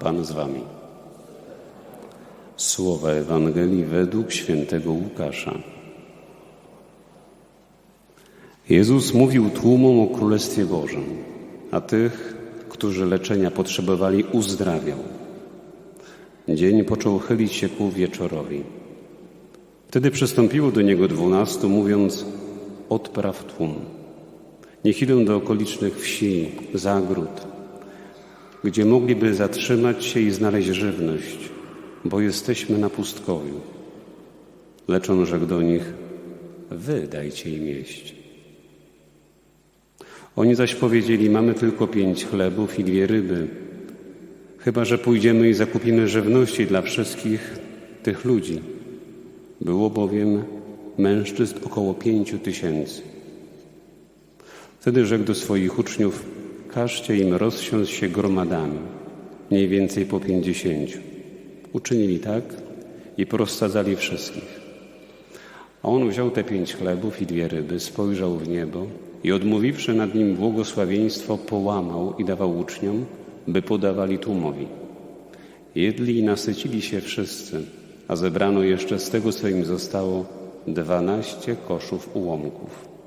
Pan z wami. Słowa Ewangelii według świętego Łukasza. Jezus mówił tłumom o Królestwie Bożym, a tych, którzy leczenia potrzebowali, uzdrawiał. Dzień począł chylić się ku wieczorowi. Wtedy przystąpiło do niego dwunastu, mówiąc: Odpraw tłum. Niech idą do okolicznych wsi, zagród, gdzie mogliby zatrzymać się i znaleźć żywność, bo jesteśmy na pustkowiu. Lecz on rzekł do nich: Wy dajcie im jeść. Oni zaś powiedzieli: Mamy tylko pięć chlebów i dwie ryby. Chyba, że pójdziemy i zakupimy żywności dla wszystkich tych ludzi. Było bowiem mężczyzn około pięciu tysięcy. Wtedy rzekł do swoich uczniów: Każcie im rozsiąść się gromadami, mniej więcej po pięćdziesięciu. Uczynili tak i porozsadzali wszystkich. A on wziął te pięć chlebów i dwie ryby, spojrzał w niebo i odmówiwszy nad nim błogosławieństwo, połamał i dawał uczniom, by podawali tłumowi. Jedli i nasycili się wszyscy, a zebrano jeszcze z tego, co im zostało, dwanaście koszów ułomków.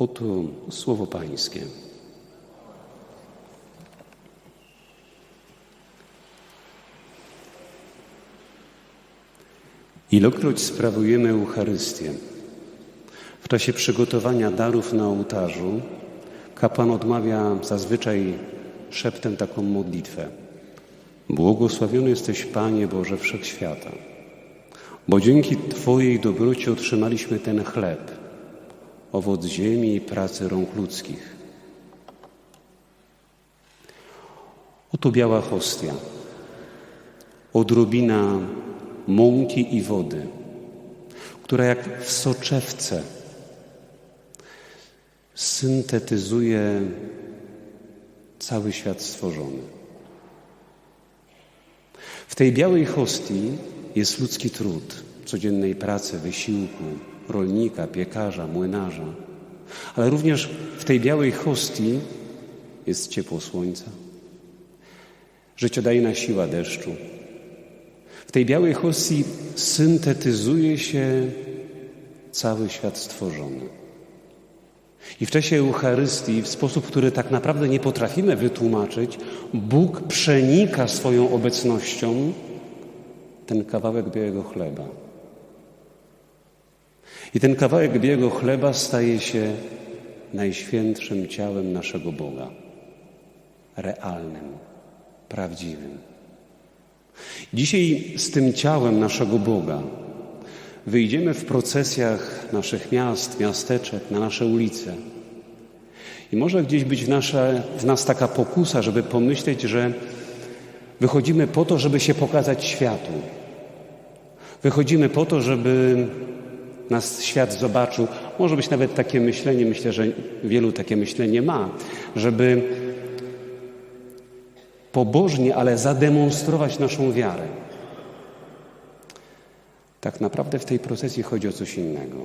Oto słowo Pańskie. Ilokroć sprawujemy Eucharystię, w czasie przygotowania darów na ołtarzu kapłan odmawia zazwyczaj szeptem taką modlitwę. Błogosławiony jesteś Panie Boże Wszechświata, bo dzięki Twojej dobroci otrzymaliśmy ten chleb, owoc ziemi i pracy rąk ludzkich. Oto biała hostia, odrobina mąki i wody, która jak w soczewce syntetyzuje cały świat stworzony. W tej białej hostii jest ludzki trud codziennej pracy, wysiłku, rolnika, piekarza, młynarza. Ale również w tej białej hostii jest ciepło słońca, życiodajna siła deszczu. W tej białej hostii syntetyzuje się cały świat stworzony. I w czasie Eucharystii, w sposób, który tak naprawdę nie potrafimy wytłumaczyć, Bóg przenika swoją obecnością ten kawałek białego chleba. I ten kawałek białego chleba staje się najświętszym ciałem naszego Boga, realnym, prawdziwym. Dzisiaj z tym ciałem naszego Boga wyjdziemy w procesjach naszych miast, miasteczek, na nasze ulice. I może gdzieś być w, nasze, w nas taka pokusa, żeby pomyśleć, że wychodzimy po to, żeby się pokazać światu. Wychodzimy po to, żeby nas świat zobaczył. Może być nawet takie myślenie, myślę, że wielu takie myślenie ma, żeby pobożnie, ale zademonstrować naszą wiarę. Tak naprawdę w tej procesji chodzi o coś innego.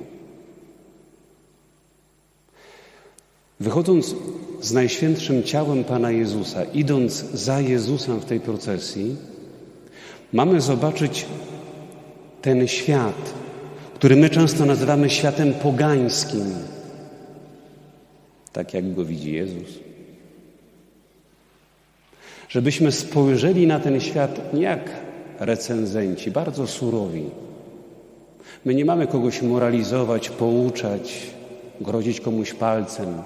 Wychodząc z najświętszym ciałem Pana Jezusa, idąc za Jezusem w tej procesji, mamy zobaczyć ten świat, który my często nazywamy światem pogańskim, tak jak go widzi Jezus. Żebyśmy spojrzeli na ten świat nie jak recenzenci, bardzo surowi. My nie mamy kogoś moralizować, pouczać, grozić komuś palcem.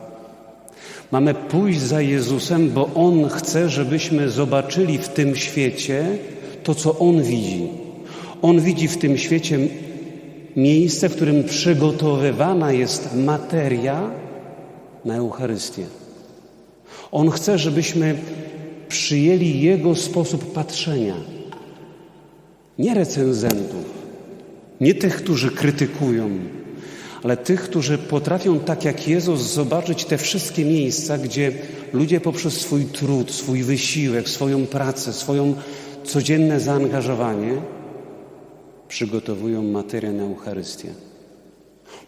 Mamy pójść za Jezusem, bo On chce, żebyśmy zobaczyli w tym świecie to, co On widzi. On widzi w tym świecie miejsce, w którym przygotowywana jest materia na Eucharystię. On chce, żebyśmy przyjęli Jego sposób patrzenia. Nie recenzentów, nie tych, którzy krytykują, ale tych, którzy potrafią, tak jak Jezus, zobaczyć te wszystkie miejsca, gdzie ludzie poprzez swój trud, swój wysiłek, swoją pracę, swoją codzienne zaangażowanie przygotowują materię na Eucharystię.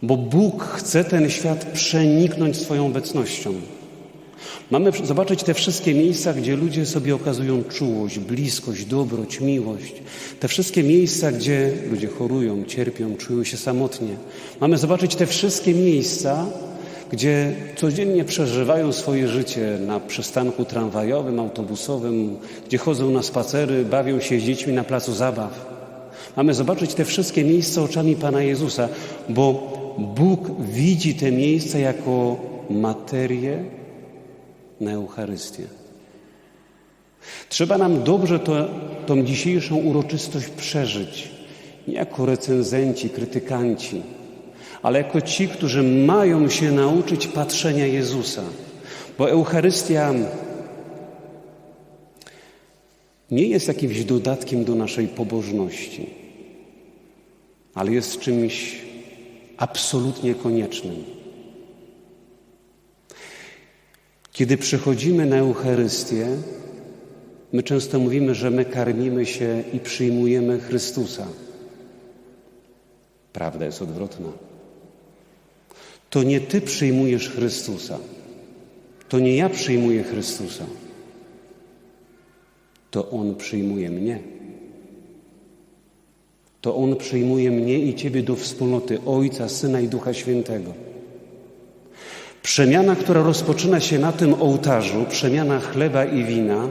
Bo Bóg chce ten świat przeniknąć swoją obecnością. Mamy zobaczyć te wszystkie miejsca, gdzie ludzie sobie okazują czułość, bliskość, dobroć, miłość. Te wszystkie miejsca, gdzie ludzie chorują, cierpią, czują się samotnie. Mamy zobaczyć te wszystkie miejsca, gdzie codziennie przeżywają swoje życie na przystanku tramwajowym, autobusowym, gdzie chodzą na spacery, bawią się z dziećmi na placu zabaw. Mamy zobaczyć te wszystkie miejsca oczami Pana Jezusa, bo Bóg widzi te miejsca jako materię na Eucharystię. Trzeba nam dobrze to, tą dzisiejszą uroczystość przeżyć, nie jako recenzenci, krytykanci, ale jako ci, którzy mają się nauczyć patrzenia Jezusa. Bo Eucharystia nie jest jakimś dodatkiem do naszej pobożności, ale jest czymś absolutnie koniecznym. Kiedy przychodzimy na Eucharystię, my często mówimy, że my karmimy się i przyjmujemy Chrystusa. Prawda jest odwrotna. To nie Ty przyjmujesz Chrystusa. To nie ja przyjmuję Chrystusa. To On przyjmuje mnie. To On przyjmuje mnie i Ciebie do wspólnoty Ojca, Syna i Ducha Świętego. Przemiana, która rozpoczyna się na tym ołtarzu, przemiana chleba i wina,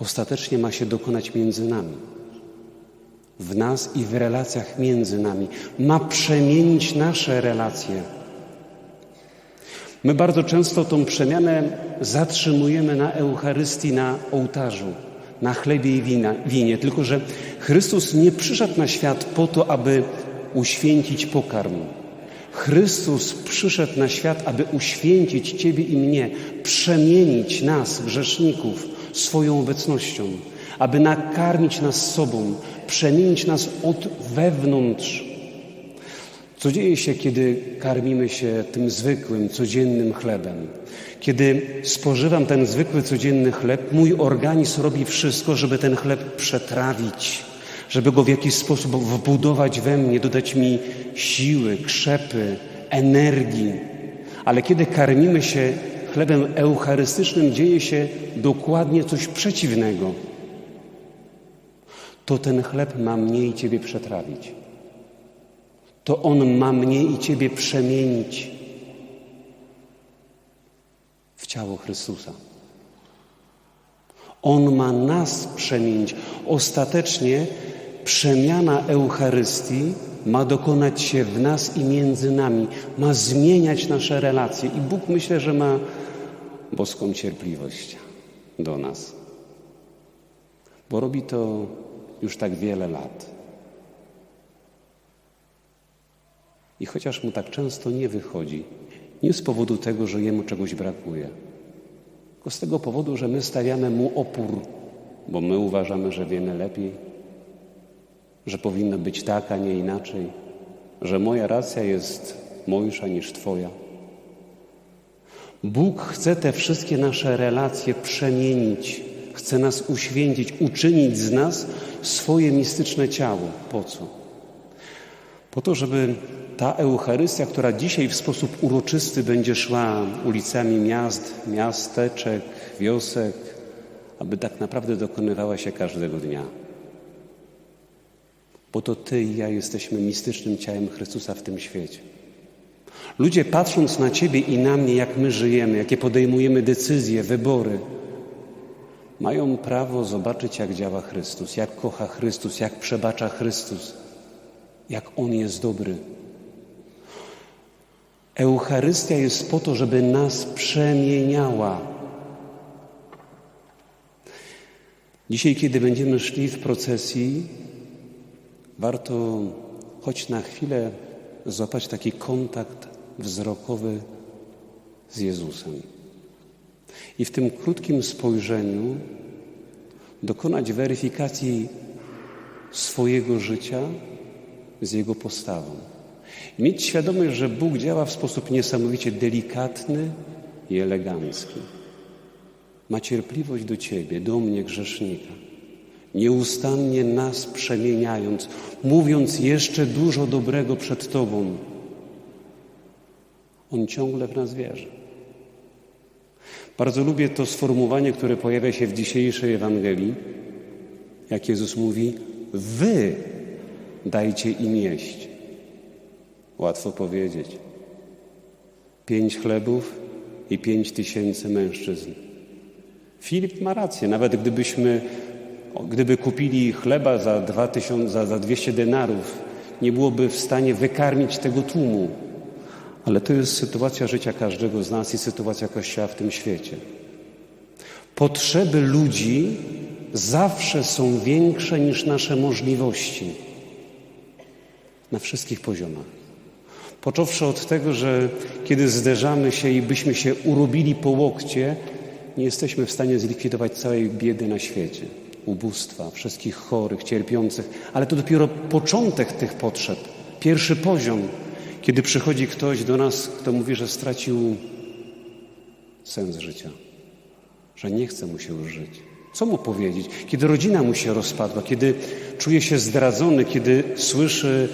ostatecznie ma się dokonać między nami. W nas i w relacjach między nami. Ma przemienić nasze relacje. My bardzo często tą przemianę zatrzymujemy na Eucharystii, na ołtarzu, na chlebie i wina, winie. Tylko, że Chrystus nie przyszedł na świat po to, aby uświęcić pokarm Chrystus przyszedł na świat, aby uświęcić Ciebie i mnie, przemienić nas, grzeszników, swoją obecnością, aby nakarmić nas sobą, przemienić nas od wewnątrz. Co dzieje się, kiedy karmimy się tym zwykłym, codziennym chlebem? Kiedy spożywam ten zwykły, codzienny chleb, mój organizm robi wszystko, żeby ten chleb przetrawić żeby go w jakiś sposób wbudować we mnie, dodać mi siły, krzepy, energii. Ale kiedy karmimy się chlebem eucharystycznym, dzieje się dokładnie coś przeciwnego. To ten chleb ma mnie i Ciebie przetrawić. To on ma mnie i Ciebie przemienić w ciało Chrystusa. On ma nas przemienić. Ostatecznie Przemiana Eucharystii ma dokonać się w nas i między nami, ma zmieniać nasze relacje. I Bóg myślę, że ma boską cierpliwość do nas, bo robi to już tak wiele lat. I chociaż mu tak często nie wychodzi, nie z powodu tego, że jemu czegoś brakuje, tylko z tego powodu, że my stawiamy mu opór, bo my uważamy, że wiemy lepiej że powinno być tak, a nie inaczej, że moja racja jest mojsza niż Twoja. Bóg chce te wszystkie nasze relacje przemienić, chce nas uświęcić, uczynić z nas swoje mistyczne ciało. Po co? Po to, żeby ta Eucharystia, która dzisiaj w sposób uroczysty będzie szła ulicami miast, miasteczek, wiosek, aby tak naprawdę dokonywała się każdego dnia bo to Ty i ja jesteśmy mistycznym ciałem Chrystusa w tym świecie. Ludzie patrząc na Ciebie i na mnie, jak my żyjemy, jakie podejmujemy decyzje, wybory, mają prawo zobaczyć, jak działa Chrystus, jak kocha Chrystus, jak przebacza Chrystus, jak On jest dobry. Eucharystia jest po to, żeby nas przemieniała. Dzisiaj, kiedy będziemy szli w procesji, warto choć na chwilę złapać taki kontakt wzrokowy z Jezusem. I w tym krótkim spojrzeniu dokonać weryfikacji swojego życia z Jego postawą. Mieć świadomość, że Bóg działa w sposób niesamowicie delikatny i elegancki. Ma cierpliwość do Ciebie, do mnie, grzesznika nieustannie nas przemieniając, mówiąc jeszcze dużo dobrego przed Tobą. On ciągle w nas wierzy. Bardzo lubię to sformułowanie, które pojawia się w dzisiejszej Ewangelii, jak Jezus mówi: Wy dajcie im jeść. Łatwo powiedzieć. Pięć chlebów i pięć tysięcy mężczyzn. Filip ma rację, nawet gdybyśmy, gdyby kupili chleba za, dwa tysiące, za, za 200 denarów, nie byłoby w stanie wykarmić tego tłumu. Ale to jest sytuacja życia każdego z nas i sytuacja Kościoła w tym świecie. Potrzeby ludzi zawsze są większe niż nasze możliwości na wszystkich poziomach. Począwszy od tego, że kiedy zderzamy się i byśmy się urobili po łokcie, nie jesteśmy w stanie zlikwidować całej biedy na świecie, ubóstwa, wszystkich chorych, cierpiących, ale to dopiero początek tych potrzeb, pierwszy poziom, kiedy przychodzi ktoś do nas, kto mówi, że stracił sens życia, że nie chce mu się już żyć. Co mu powiedzieć? Kiedy rodzina mu się rozpadła, kiedy czuje się zdradzony, kiedy słyszy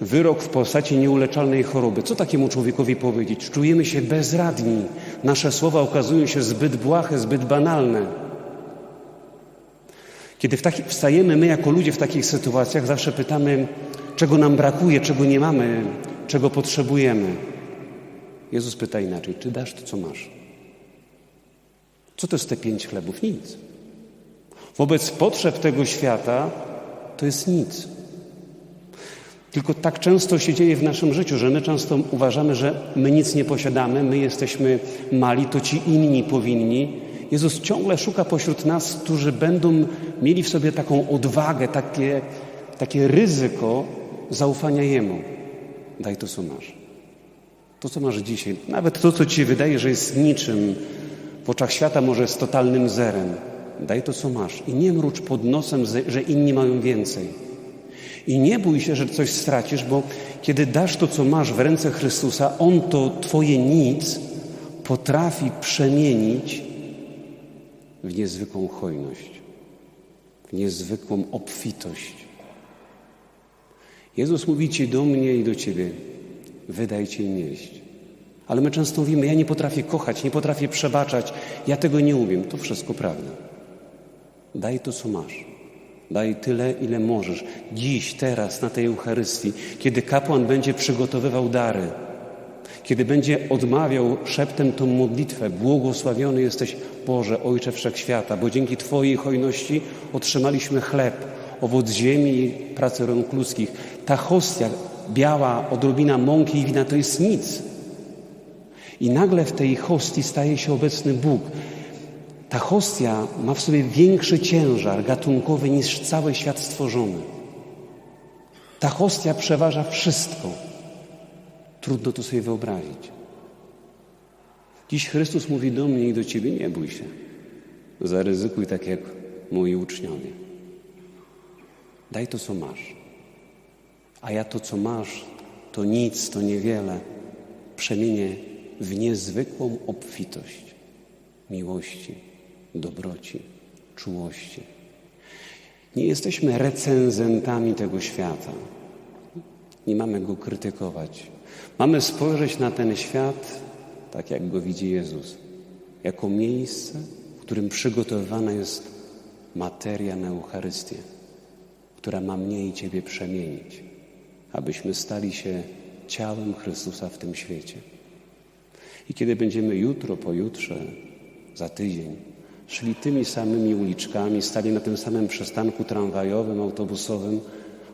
wyrok w postaci nieuleczalnej choroby. Co takiemu człowiekowi powiedzieć? Czujemy się bezradni. Nasze słowa okazują się zbyt błahe, zbyt banalne. Kiedy w taki, wstajemy my jako ludzie w takich sytuacjach, zawsze pytamy, czego nam brakuje, czego nie mamy, czego potrzebujemy. Jezus pyta inaczej, czy dasz to, co masz? Co to jest te pięć chlebów? Nic. Wobec potrzeb tego świata to jest nic. Tylko tak często się dzieje w naszym życiu, że my często uważamy, że my nic nie posiadamy, my jesteśmy mali, to ci inni powinni. Jezus ciągle szuka pośród nas, którzy będą mieli w sobie taką odwagę, takie, takie ryzyko zaufania Jemu. Daj to, co masz. To, co masz dzisiaj, nawet to, co ci wydaje, że jest niczym, w oczach świata może jest totalnym zerem. Daj to, co masz. I nie mrucz pod nosem, że inni mają więcej. I nie bój się, że coś stracisz, bo kiedy dasz to, co masz w ręce Chrystusa, On to Twoje nic potrafi przemienić w niezwykłą hojność, w niezwykłą obfitość. Jezus mówi Ci do mnie i do Ciebie, wydajcie im jeść. Ale my często mówimy, ja nie potrafię kochać, nie potrafię przebaczać, ja tego nie umiem. To wszystko prawda. Daj to, co masz. Daj tyle, ile możesz. Dziś, teraz, na tej Eucharystii, kiedy kapłan będzie przygotowywał dary, kiedy będzie odmawiał szeptem tą modlitwę, błogosławiony jesteś Boże, Ojcze Wszechświata, bo dzięki Twojej hojności otrzymaliśmy chleb, owoc ziemi i pracy rąk ludzkich. Ta hostia, biała odrobina mąki i wina, to jest nic. I nagle w tej hostii staje się obecny Bóg. Ta hostia ma w sobie większy ciężar gatunkowy niż cały świat stworzony. Ta hostia przeważa wszystko. Trudno to sobie wyobrazić. Dziś Chrystus mówi do mnie i do ciebie: nie bój się. Zaryzykuj tak jak moi uczniowie. Daj to, co masz. A ja to, co masz, to nic, to niewiele, przemienię w niezwykłą obfitość miłości dobroci, czułości. Nie jesteśmy recenzentami tego świata. Nie mamy go krytykować. Mamy spojrzeć na ten świat tak, jak go widzi Jezus, jako miejsce, w którym przygotowywana jest materia na Eucharystię, która ma mnie i Ciebie przemienić, abyśmy stali się ciałem Chrystusa w tym świecie. I kiedy będziemy jutro, pojutrze, za tydzień, szli tymi samymi uliczkami, stali na tym samym przystanku tramwajowym, autobusowym,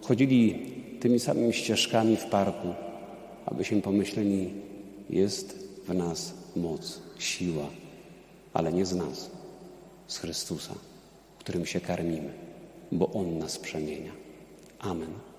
chodzili tymi samymi ścieżkami w parku, abyśmy pomyśleli, jest w nas moc, siła, ale nie z nas, z Chrystusa, którym się karmimy, bo On nas przemienia. Amen.